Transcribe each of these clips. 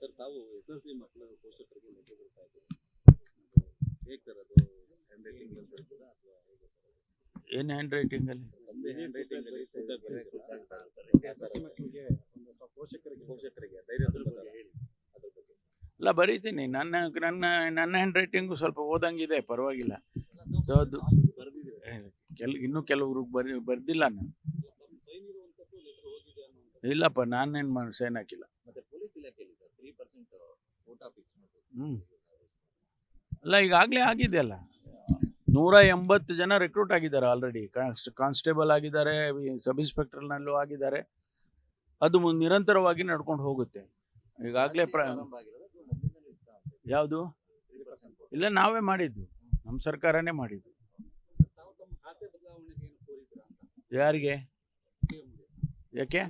Sir ತಾವು S L C ಮಕ್ಕಳ ಪೋಷಕರಿಗೆ ಬರ್ತಾ ಇದ್ದೀರಿ? ಹೇಗೆ ಸರ್ ಅದು ಹ್ಯಾಂಡ್ ರೈಟಿಂಗ್ ಅಲ್ಲಿ ಅಥವಾ ಹೇಗೆ ಏನು ಹ್ಯಾಂಡ್ ರೈಟಿಂಗ್ ಅಲ್ಲಿ ಖುದ್ದಾಗಿ ಬರೀತೀರಾ? ಎಸ್ ಎಲ್ ಸಿ ಮಕ್ಕಳಿಗೆ ಒಂದು ಪೋಷಕರಿಗೆ ಪೋಷಕರಿಗೆ ಧೈರ್ಯ ಅದ್ರ ಬಗ್ಗೆ ಬರೀತೀನಿ. ನನ್ನ ನನ್ನ ನನ್ನ ಹ್ಯಾಂಡ್ ರೈಟಿಂಗು ಸ್ವಲ್ಪ ಓದಂಗಿದೆ ಪರವಾಗಿಲ್ಲ. ಸೊ ಅದು ಕೆಲ ಇನ್ನೂ ಕೆಲವ್ರಿಗೆ ಬರಿ ಬರ್ದಿಲ್ಲ ನಾನು. ಇಲ್ಲಪ್ಪ ನಾನೇನು ಮಾಡಿ ಸೈನ್ ಹಾಕಿಲ್ಲ. ಅಲ್ಲ ಈಗಾಗಲೇ ಆಗಿದೆ ಅಲ್ಲ. ನೂರ ಎಂಬತ್ತು ಜನ ರಿಕ್ರೂಟ್ ಆಗಿದ್ದಾರೆ ಆಲ್ರೆಡಿ ಕಾನ್ಸ್ಟೇಬಲ್ ಆಗಿದ್ದಾರೆ ಸಬ್ ಇನ್ಸ್ಪೆಕ್ಟರ್ನಲ್ಲೂ ಆಗಿದ್ದಾರೆ. ಅದು ನಿರಂತರವಾಗಿ ನಡ್ಕೊಂಡು ಹೋಗುತ್ತೆ. ಈಗಾಗಲೇ ಪ್ರ, ಯಾವುದು? ಇಲ್ಲ, ನಾವೇ ಮಾಡಿದ್ದು. ನಮ್ಮ ಸರ್ಕಾರನೇ ಮಾಡಿದ್ದು. ಯಾರಿಗೆ? ಯಾಕೆ?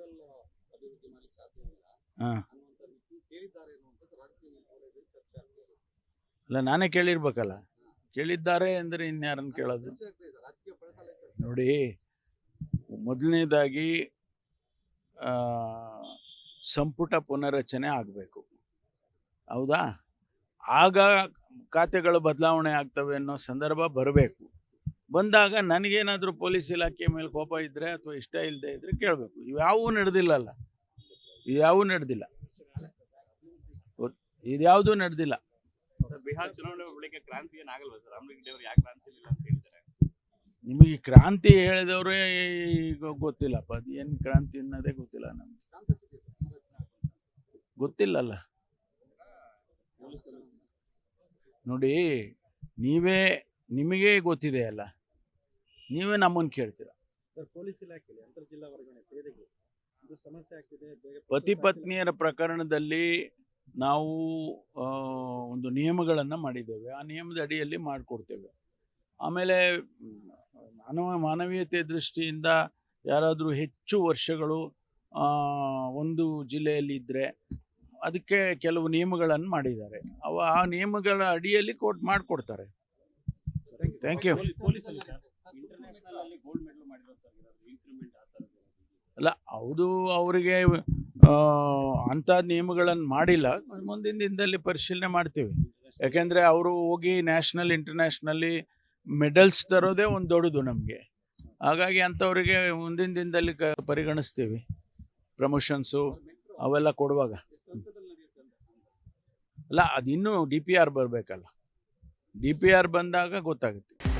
ಸೆಂಟ್ರಲ್ ಅಭಿವೃದ್ಧಿ ಮಾಡಲಿಕ್ಕೆ ಸಾಧ್ಯವಿಲ್ಲ ಇಲ್ಲ. ಹಾ. ಅನ್ನುವಂಥ ರೀತಿ ಕೇಳಿದ್ದಾರೆ ಅನ್ನುವಂಥದ್ದು ರಾಜಕೀಯ ವಲಯದಲ್ಲಿ ಚರ್ಚೆ ಆಗ್ತಾ ಇದೆ. ಅಲ್ಲ ನಾನೇ ಕೇಳಿರ್ಬೇಕಲ್ಲ. ಕೇಳಿದ್ದಾರೆ ಅಂದರೆ ಇನ್ಯಾರನ್ನು ಕೇಳೋದು? ಚರ್ಚೆ ಆಗ್ತಾ ಇದೆ. ರಾಜಕೀಯ ಬಳಸಲೇ ಚರ್ಚೆ ನೋಡಿ ಮೊದಲನೇದಾಗಿ ಸಂಪುಟ ಪುನರಚನೆ ಆಗಬೇಕು. ಹೌದಾ? ಆಗ ಖಾತೆಗಳು ಬದಲಾವಣೆ ಆಗ್ತವೆ ಅನ್ನೋ ಸಂದರ್ಭ ಬರಬೇಕು. ಬಂದಾಗ ನನಗೇನಾದರೂ ಪೊಲೀಸ್ ಇಲಾಖೆ ಮೇಲೆ ಕೋಪ ಇದ್ದರೆ ಅಥವಾ ಇಷ್ಟ ಇಲ್ಲದೆ ಇದ್ದರೆ ಕೇಳಬೇಕು. ಇವ್ಯಾವೂ ನಡೆದಿಲ್ಲಲ್ಲ. ಇದ್ಯಾವೂ ನಡೆದಿಲ್ಲ. ಇದ್ಯಾವುದೂ ನಡೆದಿಲ್ಲ. ಬಿಹಾರ್ ಚುನಾವಣೆ ಬಳಿಕ ಕ್ರಾಂತಿ ಏನಾಗಲ್ವಾ ಸರ್? ರಾಮಲಿಂಗ ಅವರು ಯಾಕೆ ಕ್ರಾಂತಿ ಇಲ್ಲ ಅಂತ ಹೇಳ್ತಾರೆ ನಿಮಗೆ ಕ್ರಾಂತಿ ಹೇಳಿದವರೇ ಈಗ ಗೊತ್ತಿಲ್ಲಪ್ಪ. ಅದು ಏನು ಕ್ರಾಂತಿ ಅನ್ನೋದೇ ಗೊತ್ತಿಲ್ಲ ನಮ್ಗೆ. ಗೊತ್ತಿಲ್ಲಲ್ಲ. ನೋಡಿ ನೀವೇ ನಿಮಗೇ ಗೊತ್ತಿದೆ ಅಲ್ಲ ನೀವೇ ನಮ್ಮನ್ನು ಕೇಳ್ತೀರಾ? ಸರ್ ಪೊಲೀಸ್ ಇಲಾಖೆಯಲ್ಲಿ ಅಂತರ್ ಜಿಲ್ಲಾ ವರ್ಗಾವಣೆ ತೆರಿಗೆ ಇದು ಸಮಸ್ಯೆ ಆಗ್ತಿದೆ ಬೇಗ ಪತಿ ಪತ್ನಿಯರ ಪ್ರಕರಣದಲ್ಲಿ ನಾವು ಒಂದು ನಿಯಮಗಳನ್ನು ಮಾಡಿದ್ದೇವೆ. ಆ ನಿಯಮದ ಅಡಿಯಲ್ಲಿ ಮಾಡಿಕೊಡ್ತೇವೆ. ಆಮೇಲೆ ಮಾನವ ಮಾನವೀಯತೆ ದೃಷ್ಟಿಯಿಂದ ಯಾರಾದರೂ ಹೆಚ್ಚು ವರ್ಷಗಳು ಒಂದು ಜಿಲ್ಲೆಯಲ್ಲಿ ಇದ್ದರೆ ಅದಕ್ಕೆ ಕೆಲವು ನಿಯಮಗಳನ್ನು ಮಾಡಿದ್ದಾರೆ. ಅವ ಆ ನಿಯಮಗಳ ಅಡಿಯಲ್ಲಿ ಕೋಟ್ ಮಾಡಿಕೊಡ್ತಾರೆ. ಥ್ಯಾಂಕ್ ಯು ಅಲ್ಲಿ ಹೌದು ಅವರಿಗೆ ಅಂಥ ನಿಯಮಗಳನ್ನು ಮಾಡಿಲ್ಲ. ಮುಂದಿನ ದಿನದಲ್ಲಿ ಪರಿಶೀಲನೆ ಮಾಡ್ತೀವಿ. ಯಾಕೆಂದರೆ ಅವರು ಹೋಗಿ ನ್ಯಾಷನಲ್ ಇಂಟರ್ನ್ಯಾಷನಲ್ಲಿ ಮೆಡಲ್ಸ್ ತರೋದೇ ಒಂದು ದೊಡ್ಡದು ನಮಗೆ. ಹಾಗಾಗಿ ಅಂಥವ್ರಿಗೆ ಮುಂದಿನ ದಿನದಲ್ಲಿ ಕ, ಪರಿಗಣಿಸ್ತೀವಿ. ಪ್ರಮೋಷನ್ಸು ಅವೆಲ್ಲ ಕೊಡುವಾಗ. ಅಲ್ಲ, ಅದಿನ್ನೂ ಡಿ ಪಿ ಆರ್ ಬರಬೇಕಲ್ಲ. ಡಿ ಪಿ ಆರ್ ಬಂದಾಗ ಗೊತ್ತಾಗುತ್ತೆ.